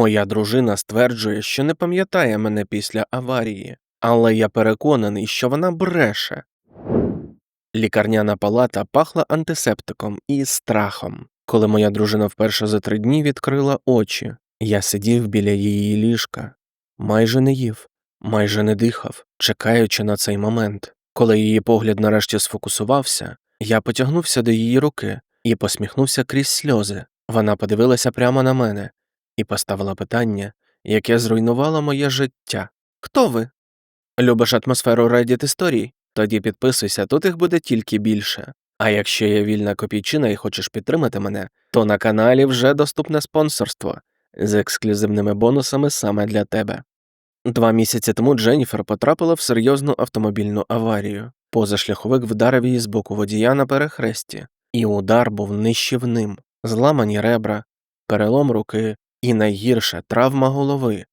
Моя дружина стверджує, що не пам'ятає мене після аварії, але я переконаний, що вона бреше. Лікарняна палата пахла антисептиком і страхом. Коли моя дружина вперше за три дні відкрила очі, я сидів біля її ліжка, майже не їв, майже не дихав, чекаючи на цей момент. Коли її погляд нарешті сфокусувався, я потягнувся до її руки і посміхнувся крізь сльози. Вона подивилася прямо на мене і поставила питання, яке зруйнувало моє життя. Хто ви? Любиш атмосферу Reddit історій? Тоді підписуйся, тут їх буде тільки більше. А якщо є вільна копійчина і хочеш підтримати мене, то на каналі вже доступне спонсорство з ексклюзивними бонусами саме для тебе. Два місяці тому Дженніфер потрапила в серйозну автомобільну аварію. Позашляховик вдарив її з боку водія на перехресті, і удар був нищівним, зламані ребра, перелом руки і найгірше травма голови,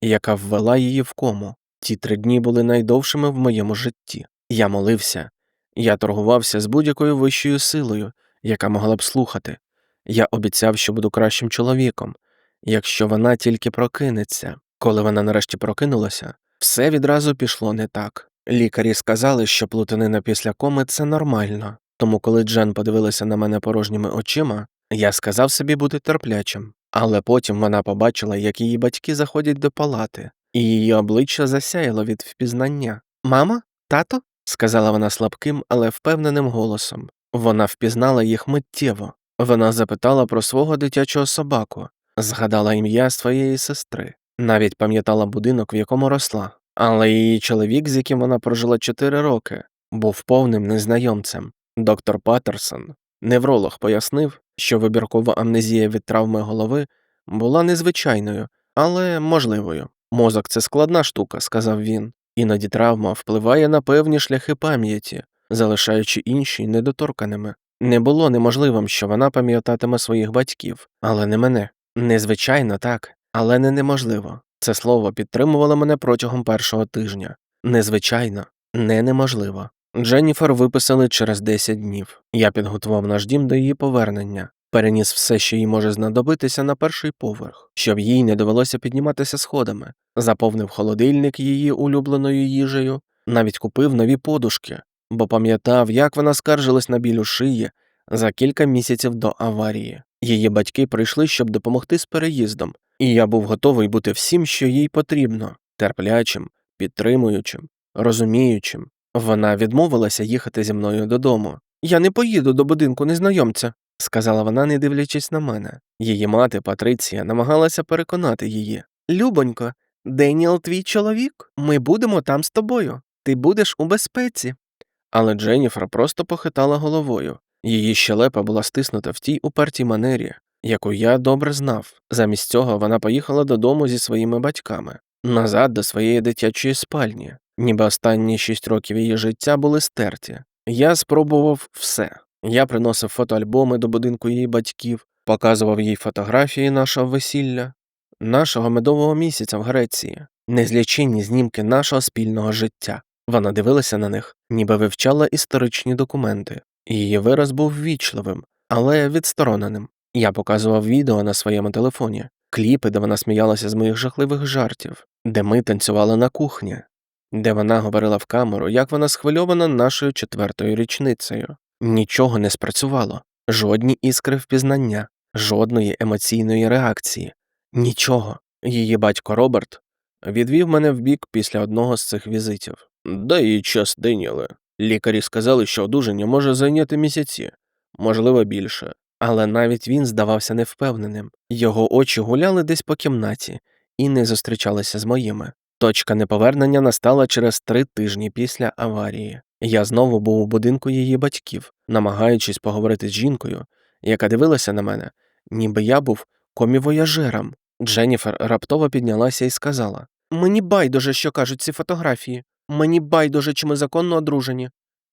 яка ввела її в кому. Ті три дні були найдовшими в моєму житті. Я молився, я торгувався з будь-якою вищою силою, яка могла б слухати. Я обіцяв, що буду кращим чоловіком, якщо вона тільки прокинеться. Коли вона нарешті прокинулася, все відразу пішло не так. Лікарі сказали, що плутанина після коми це нормально, тому коли Джен подивилася на мене порожніми очима, я сказав собі бути терплячим, але потім вона побачила, як її батьки заходять до палати, і її обличчя засяяло від впізнання. Мама? Тато? сказала вона слабким, але впевненим голосом. Вона впізнала їх миттєво. Вона запитала про свого дитячого собаку, згадала ім'я своєї сестри, навіть пам'ятала будинок, в якому росла. Але її чоловік, з яким вона прожила чотири роки, був повним незнайомцем. Доктор Паттерсон, невролог, пояснив, що вибіркова амнезія від травми голови була незвичайною, але можливою. Мозок це складна штука, сказав він. Іноді травма впливає на певні шляхи пам'яті, залишаючи інші недоторканими. Не було неможливим, що вона пам'ятатиме своїх батьків, але не мене. Незвичайно так, але не неможливо. Це слово підтримувало мене протягом першого тижня. Незвичайно, не неможливо. Дженніфер виписали через 10 днів. Я підготував наш дім до її повернення, переніс все, що їй може знадобитися, на перший поверх, щоб їй не довелося підніматися сходами, заповнив холодильник її улюбленою їжею, навіть купив нові подушки, бо пам'ятав, як вона скаржилась на біль у шиї за кілька місяців до аварії. Її батьки прийшли, щоб допомогти з переїздом, і я був готовий бути всім, що їй потрібно терплячим, підтримуючим, розуміючим. Вона відмовилася їхати зі мною додому. Я не поїду до будинку незнайомця, сказала вона, не дивлячись на мене. Її мати Патриція намагалася переконати її. Любонько, Деніел твій чоловік, ми будемо там з тобою. Ти будеш у безпеці. Але Дженніфер просто похитала головою. Її щелепа була стиснута в тій упертій манері, яку я добре знав. Замість цього вона поїхала додому зі своїми батьками, назад до своєї дитячої спальні, ніби останні шість років її життя були стерті. Я спробував все. Я приносив фотоальбоми до будинку її батьків, показував їй фотографії нашого весілля, нашого медового місяця в Греції, незліченні знімки нашого спільного життя. Вона дивилася на них, ніби вивчала історичні документи. Її вираз був ввічливим, але відстороненим. Я показував відео на своєму телефоні, кліпи, де вона сміялася з моїх жахливих жартів, де ми танцювали на кухні, де вона говорила в камеру, як вона схвильована нашою четвертою річницею. Нічого не спрацювало, жодні іскри впізнання, жодної емоційної реакції, нічого. Її батько Роберт відвів мене в бік після одного з цих візитів. Дай їй час, Деніле. Лікарі сказали, що одужання може зайняти місяці, можливо, більше. Але навіть він здавався невпевненим. Його очі гуляли десь по кімнаті і не зустрічалися з моїми. Точка неповернення настала через три тижні після аварії. Я знову був у будинку її батьків, намагаючись поговорити з жінкою, яка дивилася на мене, ніби я був комівояжером. Дженніфер раптово піднялася і сказала Мені байдуже, що кажуть ці фотографії. Мені байдуже, чи ми законно одружені.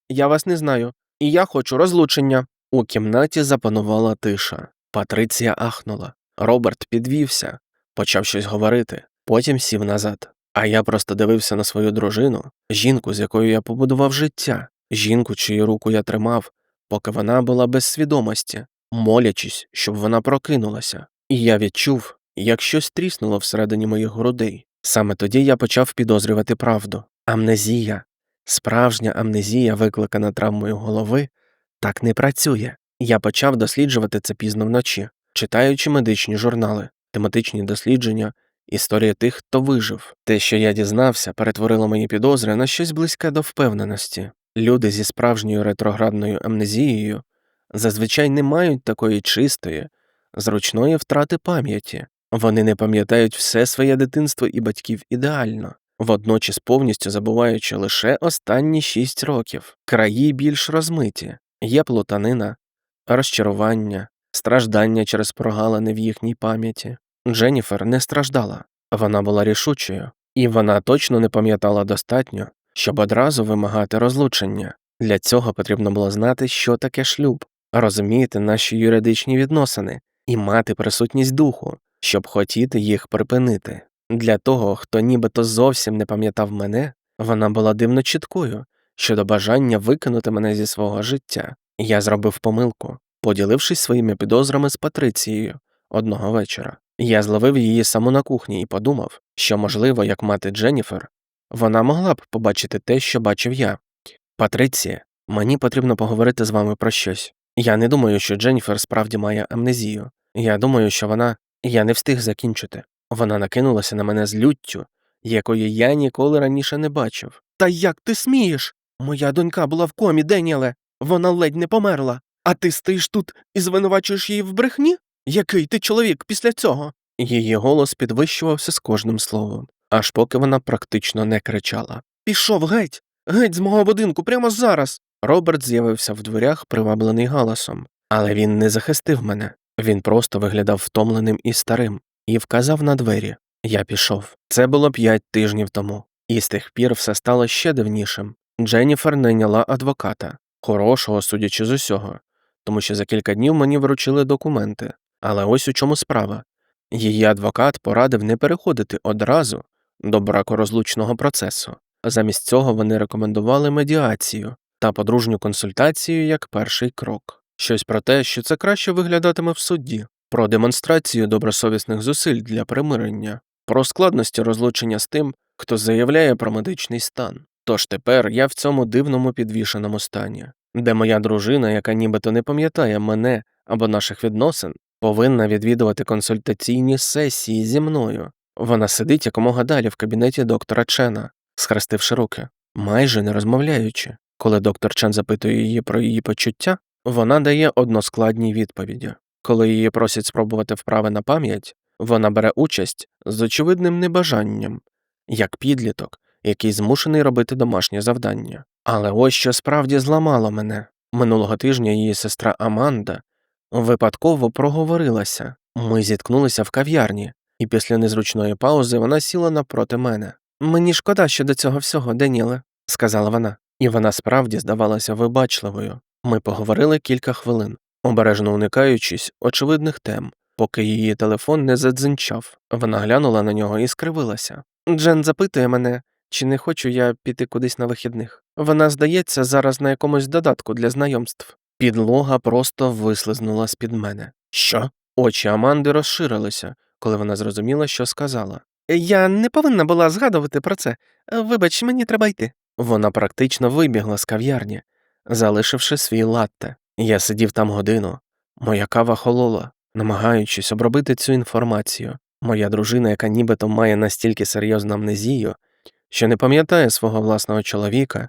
Я вас не знаю, і я хочу розлучення. У кімнаті запанувала тиша. Патриція ахнула. Роберт підвівся, почав щось говорити, потім сів назад. А я просто дивився на свою дружину, жінку, з якою я побудував життя, жінку, чию руку я тримав, поки вона була без свідомості, молячись, щоб вона прокинулася. І я відчув, як щось тріснуло всередині моїх грудей. Саме тоді я почав підозрювати правду. Амнезія, справжня амнезія, викликана травмою голови, так не працює. Я почав досліджувати це пізно вночі, читаючи медичні журнали, тематичні дослідження, історія тих, хто вижив. Те, що я дізнався, перетворило мої підозри на щось близьке до впевненості. Люди зі справжньою ретроградною амнезією зазвичай не мають такої чистої, зручної втрати пам'яті. Вони не пам'ятають все своє дитинство і батьків ідеально, водночас повністю забуваючи лише останні шість років. Краї більш розмиті, є плутанина, розчарування, страждання через прогалини в їхній пам'яті. Дженніфер не страждала, вона була рішучою, і вона точно не пам'ятала достатньо, щоб одразу вимагати розлучення. Для цього потрібно було знати, що таке шлюб, розуміти наші юридичні відносини і мати присутність духу, щоб хотіти їх припинити. Для того, хто нібито зовсім не пам'ятав мене, вона була дивно чіткою щодо бажання викинути мене зі свого життя. Я зробив помилку, поділившись своїми підозрами з Патрицією одного вечора. Я зловив її саму на кухні і подумав, що, можливо, як мати Дженніфер, вона могла б побачити те, що бачив я. Патриція, мені потрібно поговорити з вами про щось. Я не думаю, що Дженніфер справді має амнезію. Я думаю, що вона. Я не встиг закінчити. Вона накинулася на мене з люттю, якої я ніколи раніше не бачив. Та як ти смієш? Моя донька була в комі, Деніеле. Вона ледь не померла. А ти стоїш тут і звинувачуєш її в брехні? Який ти чоловік після цього? Її голос підвищувався з кожним словом, аж поки вона практично не кричала. Пішов геть, геть з мого будинку прямо зараз. Роберт з'явився в дверях, приваблений галасом, але він не захистив мене. Він просто виглядав втомленим і старим і вказав на двері. Я пішов. Це було п'ять тижнів тому, і з тих пір все стало ще дивнішим. Дженніфер найняла адвоката, хорошого, судячи з усього, тому що за кілька днів мені вручили документи. Але ось у чому справа. Її адвокат порадив не переходити одразу до бракорозлучного процесу. Замість цього вони рекомендували медіацію та подружню консультацію як перший крок. Щось про те, що це краще виглядатиме в суді, про демонстрацію добросовісних зусиль для примирення, про складності розлучення з тим, хто заявляє про медичний стан. Тож тепер я в цьому дивному підвішеному стані, де моя дружина, яка нібито не пам'ятає мене або наших відносин, повинна відвідувати консультаційні сесії зі мною. Вона сидить якомога далі в кабінеті доктора Чена, схрестивши руки, майже не розмовляючи. Коли доктор Чен запитує її про її почуття, вона дає односкладні відповіді. Коли її просять спробувати вправи на пам'ять, вона бере участь з очевидним небажанням, як підліток, який змушений робити домашнє завдання. Але ось що справді зламало мене. Минулого тижня її сестра Аманда випадково проговорилася. Ми зіткнулися в кав'ярні, і після незручної паузи вона сіла напроти мене. Мені шкода, що до цього всього, Даніле, сказала вона, і вона справді здавалася вибачливою. Ми поговорили кілька хвилин, обережно уникаючись очевидних тем, поки її телефон не задзинчав. Вона глянула на нього і скривилася. Джен запитує мене, чи не хочу я піти кудись на вихідних. Вона, здається, зараз на якомусь додатку для знайомств. Підлога просто вислизнула з під мене. Що? Очі Аманди розширилися, коли вона зрозуміла, що сказала. Я не повинна була згадувати про це. Вибач, мені треба йти. Вона практично вибігла з кав'ярні, залишивши свій латте. Я сидів там годину. Моя кава холола, намагаючись обробити цю інформацію. Моя дружина, яка нібито має настільки серйозну амнезію, що не пам'ятає свого власного чоловіка,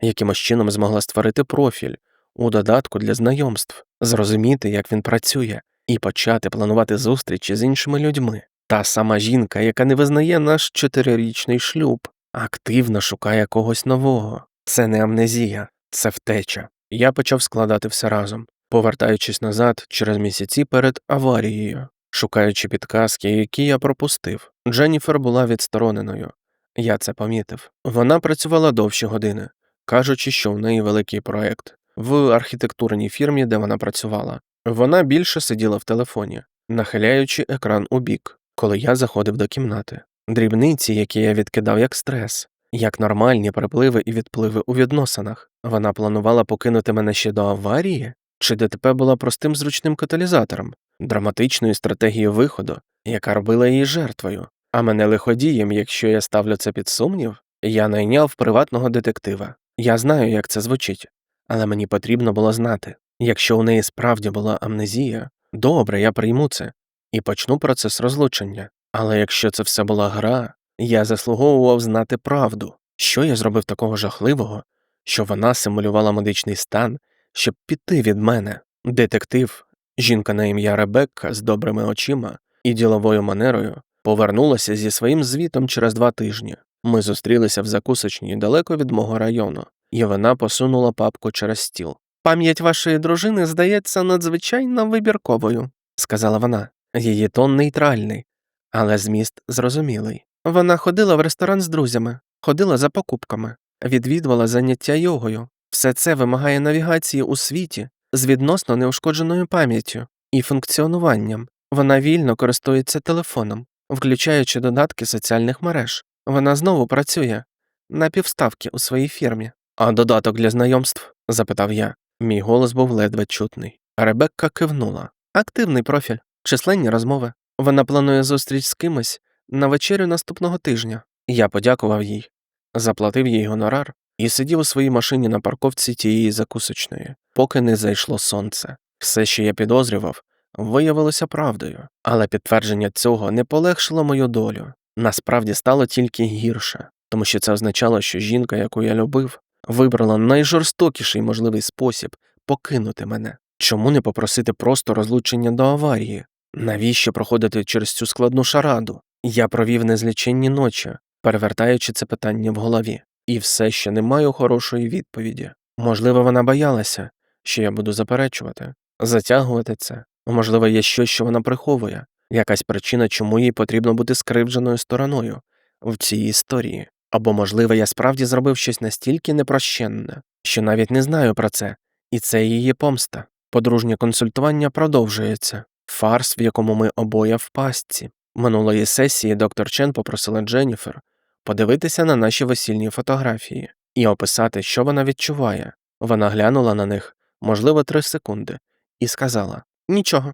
якимось чином змогла створити профіль у додатку для знайомств, зрозуміти, як він працює, і почати планувати зустрічі з іншими людьми. Та сама жінка, яка не визнає наш чотирирічний шлюб, активно шукає когось нового. Це не амнезія, це втеча. Я почав складати все разом, повертаючись назад через місяці перед аварією, шукаючи підказки, які я пропустив. Дженніфер була відстороненою. Я це помітив. Вона працювала довші години, кажучи, що в неї великий проект в архітектурній фірмі, де вона працювала. Вона більше сиділа в телефоні, нахиляючи екран у бік, коли я заходив до кімнати. Дрібниці, які я відкидав як стрес, як нормальні припливи і відпливи у відносинах. Вона планувала покинути мене ще до аварії, чи ДТП була простим зручним каталізатором, драматичною стратегією виходу, яка робила її жертвою, а мене лиходієм, якщо я ставлю це під сумнів, я найняв приватного детектива. Я знаю, як це звучить, але мені потрібно було знати. Якщо у неї справді була амнезія, добре, я прийму це і почну процес розлучення. Але якщо це все була гра, я заслуговував знати правду, що я зробив такого жахливого, що вона симулювала медичний стан, щоб піти від мене. Детектив, жінка на ім'я Ребекка з добрими очима і діловою манерою, повернулася зі своїм звітом через два тижні. Ми зустрілися в закусочній далеко від мого району, і вона посунула папку через стіл. Пам'ять вашої дружини здається надзвичайно вибірковою, сказала вона. Її тон нейтральний, але зміст зрозумілий. Вона ходила в ресторан з друзями, ходила за покупками, відвідувала заняття йогою. Все це вимагає навігації у світі з відносно неушкодженою пам'яттю і функціонуванням. Вона вільно користується телефоном, включаючи додатки соціальних мереж. Вона знову працює на півставки у своїй фірмі. А додаток для знайомств? запитав я. Мій голос був ледве чутний. Ребекка кивнула. Активний профіль, численні розмови. Вона планує зустріч з кимось на вечерю наступного тижня. Я подякував їй, заплатив їй гонорар і сидів у своїй машині на парковці тієї закусочної, поки не зайшло сонце. Все, що я підозрював, виявилося правдою, але підтвердження цього не полегшило мою долю. Насправді стало тільки гірше, тому що це означало, що жінка, яку я любив, вибрала найжорстокіший можливий спосіб покинути мене. Чому не попросити просто розлучення до аварії? Навіщо проходити через цю складну шараду? Я провів незліченні ночі, перевертаючи це питання в голові, і все ще не маю хорошої відповіді. Можливо, вона боялася, що я буду заперечувати, затягувати це, можливо, є щось, що вона приховує, якась причина, чому їй потрібно бути скривдженою стороною в цій історії. Або, можливо, я справді зробив щось настільки непрощенне, що навіть не знаю про це, і це її помста. Подружнє консультування продовжується, фарс, в якому ми обоє в пастці. Минулої сесії доктор Чен попросила Дженніфер подивитися на наші весільні фотографії і описати, що вона відчуває. Вона глянула на них, можливо, три секунди, і сказала Нічого,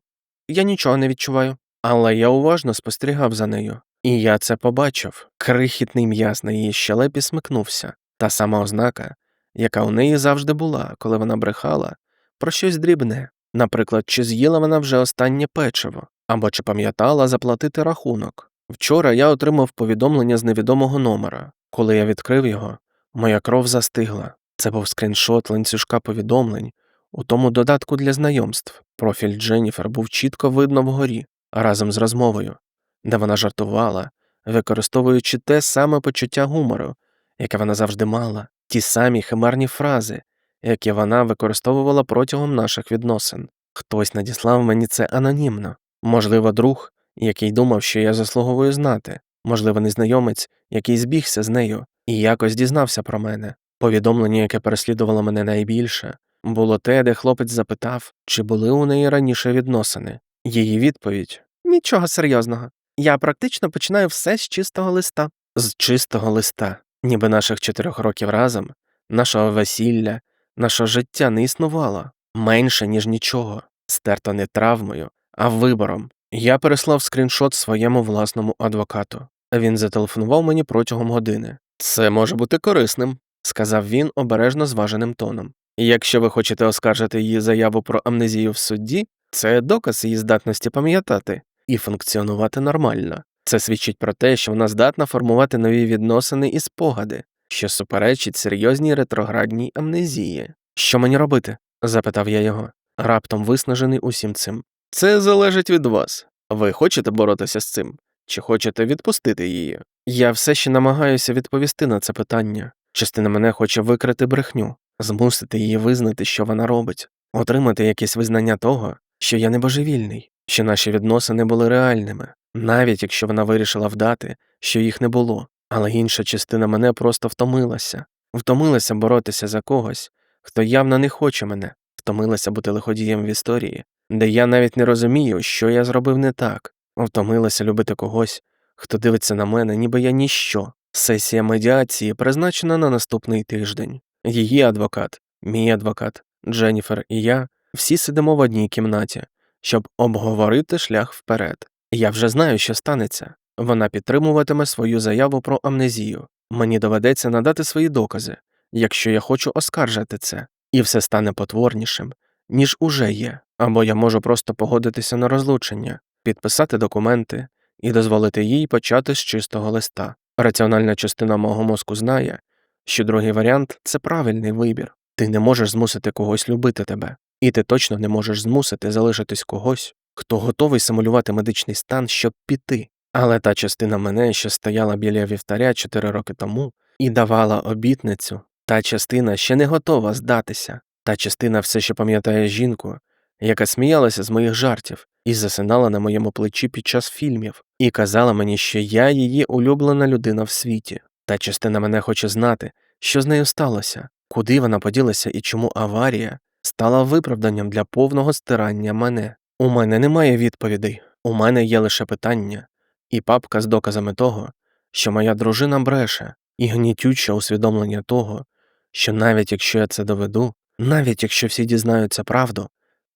я нічого не відчуваю. Але я уважно спостерігав за нею, і я це побачив. Крихітний м'яз на її щелепі смикнувся, та сама ознака, яка у неї завжди була, коли вона брехала, про щось дрібне, наприклад, чи з'їла вона вже останнє печиво, або чи пам'ятала заплатити рахунок. Вчора я отримав повідомлення з невідомого номера. Коли я відкрив його, моя кров застигла. Це був скріншот ланцюжка повідомлень у тому додатку для знайомств. Профіль Дженніфер був чітко видно вгорі, разом з розмовою, де вона жартувала, використовуючи те саме почуття гумору, яке вона завжди мала, ті самі химерні фрази, які вона використовувала протягом наших відносин. Хтось надіслав мені це анонімно, можливо, друг, який думав, що я заслуговую знати, можливо, незнайомець, який збігся з нею і якось дізнався про мене. Повідомлення, яке переслідувало мене найбільше, було те, де хлопець запитав, чи були у неї раніше відносини. Її відповідь нічого серйозного. Я практично починаю все з чистого листа. З чистого листа, ніби наших чотирьох років разом, нашого весілля, нашого життя не існувало менше, ніж нічого, стерто не травмою, а вибором. Я переслав скріншот своєму власному адвокату. Він зателефонував мені протягом години. Це може бути корисним, сказав він обережно зваженим тоном. Якщо ви хочете оскаржити її заяву про амнезію в суді, це доказ її здатності пам'ятати і функціонувати нормально. Це свідчить про те, що вона здатна формувати нові відносини і спогади, що суперечить серйозній ретроградній амнезії. Що мені робити? запитав я його, раптом виснажений усім цим. Це залежить від вас. Ви хочете боротися з цим, чи хочете відпустити її? Я все ще намагаюся відповісти на це питання. Частина мене хоче викрити брехню, змусити її визнати, що вона робить, отримати якесь визнання того, що я не божевільний, що наші відносини були реальними, навіть якщо вона вирішила вдати, що їх не було, але інша частина мене просто втомилася, втомилася боротися за когось, хто явно не хоче мене, втомилася бути лиходієм в історії, де я навіть не розумію, що я зробив не так, втомилася любити когось, хто дивиться на мене, ніби я ніщо. Сесія медіації призначена на наступний тиждень. Її адвокат, мій адвокат, Дженніфер і я всі сидимо в одній кімнаті, щоб обговорити шлях вперед. Я вже знаю, що станеться. Вона підтримуватиме свою заяву про амнезію. Мені доведеться надати свої докази, якщо я хочу оскаржити це, і все стане потворнішим, ніж уже є, або я можу просто погодитися на розлучення, підписати документи і дозволити їй почати з чистого листа. Раціональна частина мого мозку знає, що другий варіант це правильний вибір. Ти не можеш змусити когось любити тебе, і ти точно не можеш змусити залишитись когось, хто готовий симулювати медичний стан, щоб піти. Але та частина мене, що стояла біля вівтаря чотири роки тому і давала обітницю, та частина ще не готова здатися, та частина все ще пам'ятає жінку, яка сміялася з моїх жартів і засинала на моєму плечі під час фільмів, і казала мені, що я її улюблена людина в світі. Та частина мене хоче знати, що з нею сталося, куди вона поділася і чому аварія стала виправданням для повного стирання мене. У мене немає відповідей, у мене є лише питання, і папка з доказами того, що моя дружина бреше, і гнітюче усвідомлення того, що навіть якщо я це доведу, навіть якщо всі дізнаються правду,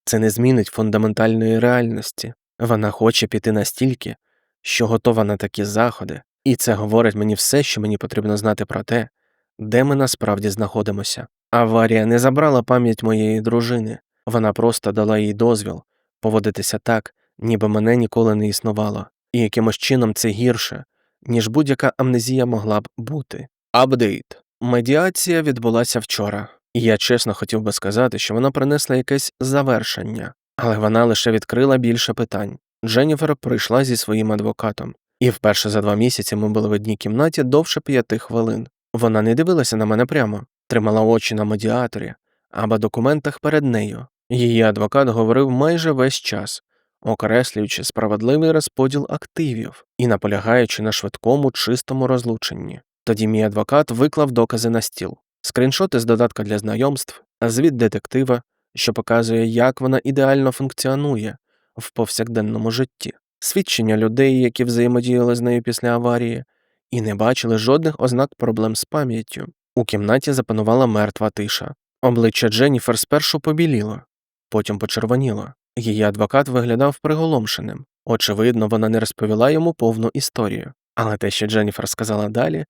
це не змінить фундаментальної реальності. Вона хоче піти настільки, що готова на такі заходи, і це говорить мені все, що мені потрібно знати про те, де ми насправді знаходимося. Аварія не забрала пам'ять моєї дружини, вона просто дала їй дозвіл поводитися так, ніби мене ніколи не існувало, і якимось чином це гірше, ніж будь-яка амнезія могла б бути. Апдейт. Медіація відбулася вчора, і я чесно хотів би сказати, що вона принесла якесь завершення, але вона лише відкрила більше питань. Дженніфер прийшла зі своїм адвокатом, і вперше за два місяці ми були в одній кімнаті довше п'яти хвилин. Вона не дивилася на мене прямо, тримала очі на медіаторі або документах перед нею. Її адвокат говорив майже весь час, окреслюючи справедливий розподіл активів і наполягаючи на швидкому чистому розлученні. Тоді мій адвокат виклав докази на стіл, скріншоти з додатка для знайомств, звіт детектива, що показує, як вона ідеально функціонує в повсякденному житті, свідчення людей, які взаємодіяли з нею після аварії, і не бачили жодних ознак проблем з пам'яттю. У кімнаті запанувала мертва тиша. Обличчя Дженніфер спершу побіліло, потім почервоніло. Її адвокат виглядав приголомшеним. Очевидно, вона не розповіла йому повну історію. Але те, що Дженніфер сказала далі,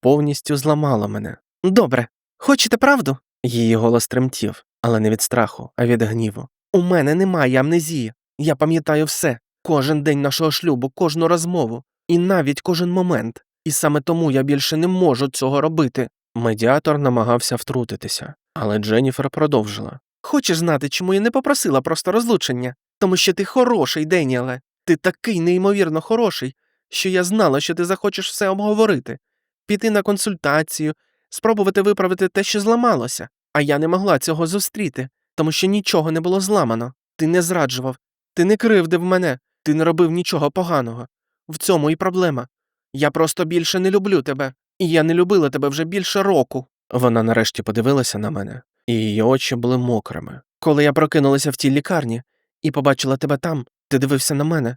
повністю зламало мене. Добре, хочете правду? Її голос тремтів, але не від страху, а від гніву. У мене немає амнезії. Я пам'ятаю все, кожен день нашого шлюбу, кожну розмову, і навіть кожен момент. І саме тому я більше не можу цього робити. Медіатор намагався втрутитися, але Дженніфер продовжила. Хочеш знати, чому я не попросила просто розлучення? Тому що ти хороший, Деніеле. Ти такий неймовірно хороший, що я знала, що ти захочеш все обговорити, піти на консультацію, спробувати виправити те, що зламалося. А я не могла цього зустріти, тому що нічого не було зламано. Ти не зраджував, ти не кривдив мене, ти не робив нічого поганого. В цьому і проблема. Я просто більше не люблю тебе, я не любила тебе вже більше року. Вона нарешті подивилася на мене, і її очі були мокрими. Коли я прокинулася в тій лікарні і побачила тебе там, ти дивився на мене,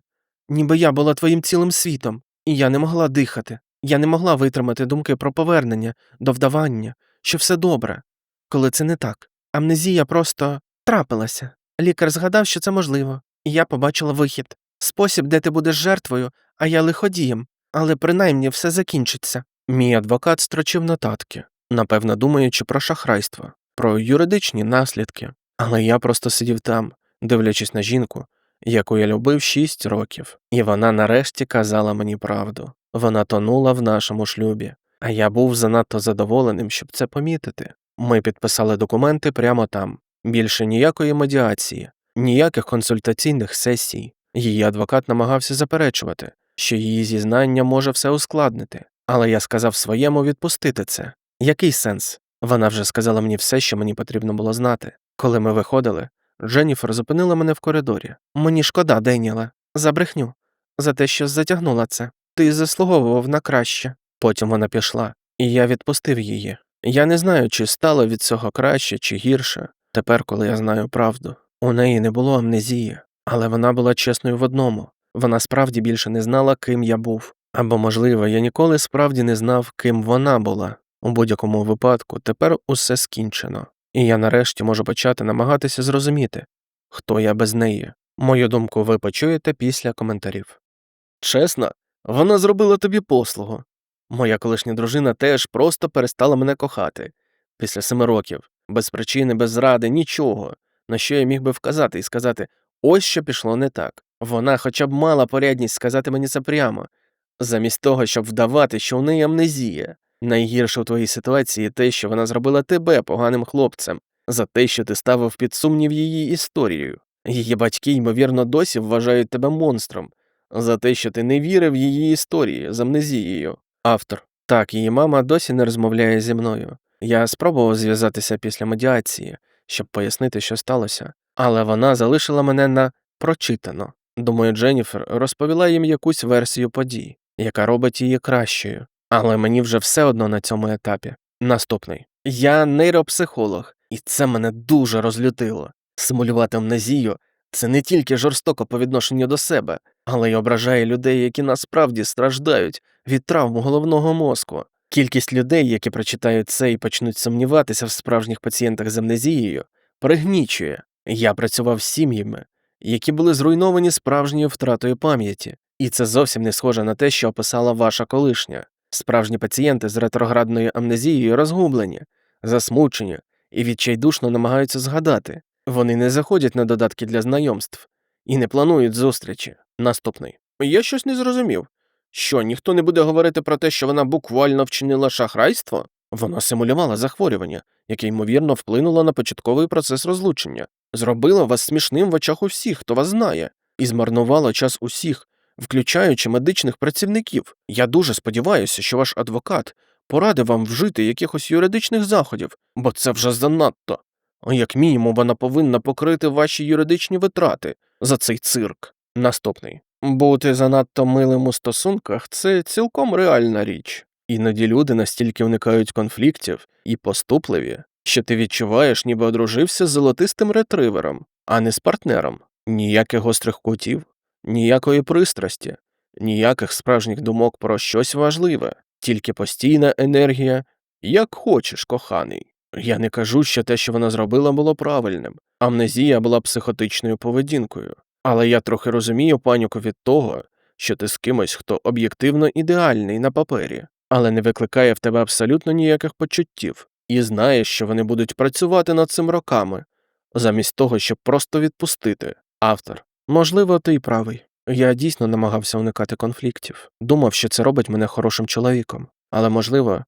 ніби я була твоїм цілим світом, і я не могла дихати. Я не могла витримати думки про повернення, до вдавання, що все добре, коли це не так. Амнезія просто трапилася. Лікар згадав, що це можливо, і я побачила вихід спосіб, де ти будеш жертвою, а я лиходієм, але принаймні все закінчиться. Мій адвокат строчив нотатки, напевно думаючи про шахрайство, про юридичні наслідки, але я просто сидів там, дивлячись на жінку, яку я любив шість років, і вона нарешті казала мені правду. Вона тонула в нашому шлюбі, а я був занадто задоволеним, щоб це помітити. Ми підписали документи прямо там, більше ніякої медіації, ніяких консультаційних сесій. Її адвокат намагався заперечувати, що її зізнання може все ускладнити, але я сказав своєму відпустити це. Який сенс? Вона вже сказала мені все, що мені потрібно було знати. Коли ми виходили, Дженніфер зупинила мене в коридорі. Мені шкода, Деніела, за брехню, за те, що затягнула це. Ти заслуговував на краще. Потім вона пішла, і я відпустив її. Я не знаю, чи стало від цього краще чи гірше. Тепер, коли я знаю правду, у неї не було амнезії, але вона була чесною в одному вона справді більше не знала, ким я був. Або, можливо, я ніколи справді не знав, ким вона була. У будь-якому випадку тепер усе скінчено, і я нарешті можу почати намагатися зрозуміти, хто я без неї. Мою думку ви почуєте після коментарів. Чесно, вона зробила тобі послугу. Моя колишня дружина теж просто перестала мене кохати після семи років, без причини, без зради, нічого, на що я міг би вказати і сказати ось що пішло не так. Вона хоча б мала порядність сказати мені це прямо, замість того, щоб вдавати, що у неї амнезія. Найгірше у твоїй ситуації те, що вона зробила тебе поганим хлопцем, за те, що ти ставив під сумнів її історію. Її батьки, ймовірно, досі вважають тебе монстром, за те, що ти не вірив в її історії з амнезією. Автор. Так, її мама досі не розмовляє зі мною. Я спробував зв'язатися після медіації, щоб пояснити, що сталося, але вона залишила мене на прочитано. Думаю, Дженніфер розповіла їм якусь версію подій, яка робить її кращою. Але мені вже все одно на цьому етапі. Наступний. Я нейропсихолог, і це мене дуже розлютило. Симулювати амнезію це не тільки жорстоко по відношенню до себе, але й ображає людей, які насправді страждають від травм головного мозку. Кількість людей, які прочитають це і почнуть сумніватися в справжніх пацієнтах з амнезією, пригнічує. Я працював з сім'ями, які були зруйновані справжньою втратою пам'яті, і це зовсім не схоже на те, що описала ваша колишня. Справжні пацієнти з ретроградною амнезією розгублені, засмучені і відчайдушно намагаються згадати. Вони не заходять на додатки для знайомств і не планують зустрічі. Наступний. Я щось не зрозумів. Що, ніхто не буде говорити про те, що вона буквально вчинила шахрайство? Вона симулювала захворювання, яке ймовірно вплинуло на початковий процес розлучення, зробила вас смішним в очах усіх, хто вас знає, і змарнувала час усіх, включаючи медичних працівників. Я дуже сподіваюся, що ваш адвокат порадив вам вжити якихось юридичних заходів, бо це вже занадто. Як мінімум, вона повинна покрити ваші юридичні витрати за цей цирк. Наступний. Бути занадто милим у стосунках це цілком реальна річ. Іноді люди настільки уникають конфліктів і поступливі, що ти відчуваєш, ніби одружився з золотистим ретривером, а не з партнером. Ніяких гострих кутів, ніякої пристрасті, ніяких справжніх думок про щось важливе, тільки постійна енергія, як хочеш, коханий. Я не кажу, що те, що вона зробила, було правильним. Амнезія була психотичною поведінкою. Але я трохи розумію паніку від того, що ти з кимось, хто об'єктивно ідеальний на папері, але не викликає в тебе абсолютно ніяких почуттів, і знаєш, що вони будуть працювати над цим роками, замість того, щоб просто відпустити. Автор. Можливо, ти й правий. Я дійсно намагався уникати конфліктів, думав, що це робить мене хорошим чоловіком, але, можливо,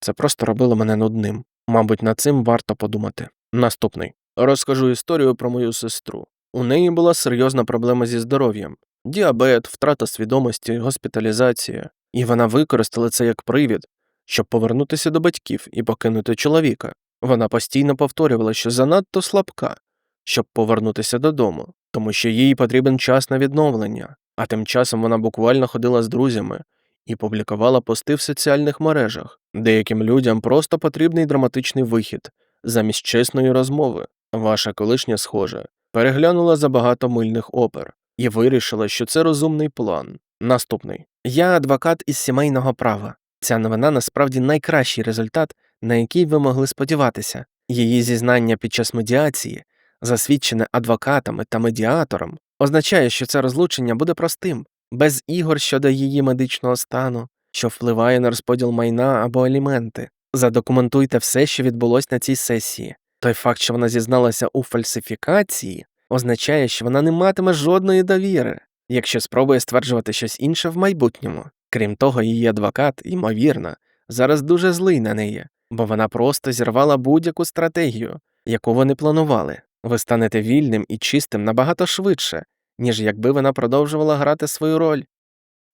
це просто робило мене нудним. Мабуть, над цим варто подумати. Наступний розкажу історію про мою сестру. У неї була серйозна проблема зі здоров'ям: діабет, втрата свідомості, госпіталізація, і вона використала це як привід, щоб повернутися до батьків і покинути чоловіка. Вона постійно повторювала, що занадто слабка, щоб повернутися додому, тому що їй потрібен час на відновлення, а тим часом вона буквально ходила з друзями і публікувала пости в соціальних мережах. Деяким людям просто потрібний драматичний вихід замість чесної розмови. Ваша колишня схожа переглянула забагато мильних опер і вирішила, що це розумний план. Наступний я адвокат із сімейного права. Ця новина насправді найкращий результат, на який ви могли сподіватися. Її зізнання під час медіації, засвідчене адвокатами та медіатором, означає, що це розлучення буде простим, без ігор щодо її медичного стану, що впливає на розподіл майна або аліменти. Задокументуйте все, що відбулось на цій сесії. Той факт, що вона зізналася у фальсифікації, означає, що вона не матиме жодної довіри, якщо спробує стверджувати щось інше в майбутньому. Крім того, її адвокат, ймовірно, зараз дуже злий на неї, бо вона просто зірвала будь-яку стратегію, яку вони планували. Ви станете вільним і чистим набагато швидше, ніж якби вона продовжувала грати свою роль.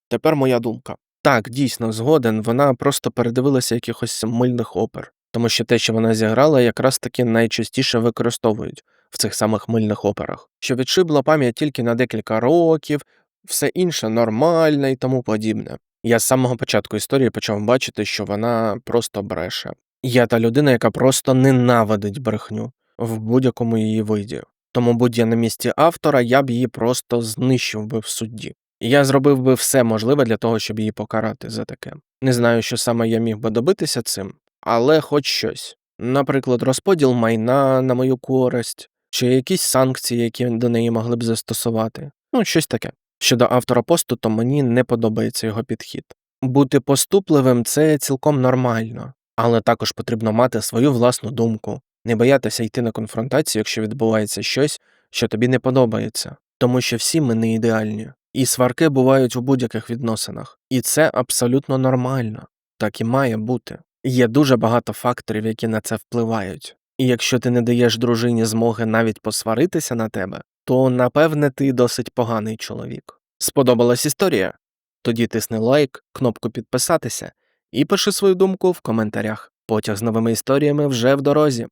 Тепер моя думка. Так, дійсно, згоден, вона просто передивилася якихось мильних опер, тому що те, що вона зіграла, якраз таки найчастіше використовують в цих самих мильних операх, що відшибла пам'ять тільки на декілька років, все інше нормальне і тому подібне. Я з самого початку історії почав бачити, що вона просто бреше. Я та людина, яка просто ненавидить брехню в будь-якому її виді. Тому будь я на місці автора, я б її просто знищив би в судді. Я зробив би все можливе для того, щоб її покарати за таке. Не знаю, що саме я міг би добитися цим, але хоч щось. Наприклад, розподіл майна на мою користь, чи якісь санкції, які до неї могли б застосувати. Ну, щось таке. Щодо автора посту, то мені не подобається його підхід. Бути поступливим це цілком нормально, але також потрібно мати свою власну думку, не боятися йти на конфронтацію, якщо відбувається щось, що тобі не подобається, тому що всі ми не ідеальні, і сварки бувають у будь-яких відносинах, і це абсолютно нормально, так і має бути. Є дуже багато факторів, які на це впливають. І якщо ти не даєш дружині змоги навіть посваритися на тебе, то напевне ти досить поганий чоловік. Сподобалась історія? Тоді тисни лайк, кнопку підписатися і пиши свою думку в коментарях. Потяг з новими історіями вже в дорозі.